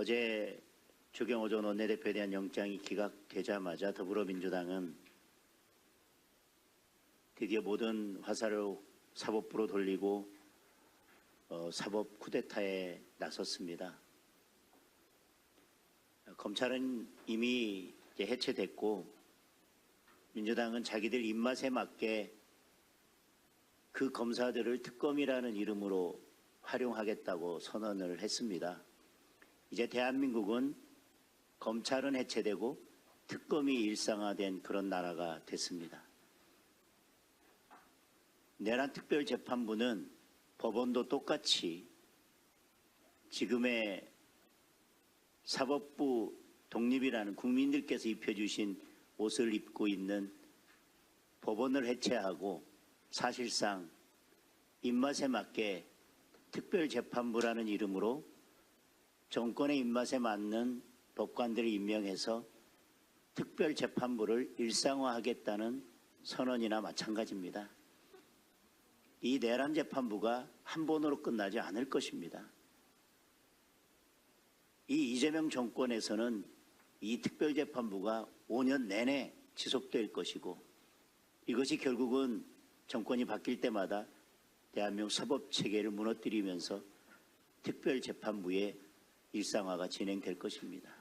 어제 주경호 전 원내대표에 대한 영장이 기각되자마자 더불어민주당은 드디어 모든 화살을 사법부로 돌리고 어, 사법 쿠데타에 나섰습니다. 검찰은 이미 해체됐고 민주당은 자기들 입맛에 맞게 그 검사들을 특검이라는 이름으로 활용하겠다고 선언을 했습니다. 이제 대한민국은 검찰은 해체되고 특검이 일상화된 그런 나라가 됐습니다. 내란 특별재판부는 법원도 똑같이 지금의 사법부 독립이라는 국민들께서 입혀주신 옷을 입고 있는 법원을 해체하고 사실상 입맛에 맞게 특별재판부라는 이름으로 정권의 입맛에 맞는 법관들을 임명해서 특별재판부를 일상화하겠다는 선언이나 마찬가지입니다. 이 내란 재판부가 한 번으로 끝나지 않을 것입니다. 이 이재명 정권에서는 이 특별재판부가 5년 내내 지속될 것이고 이것이 결국은 정권이 바뀔 때마다 대한민국 사법 체계를 무너뜨리면서 특별재판부의 일상화가 진행될 것입니다.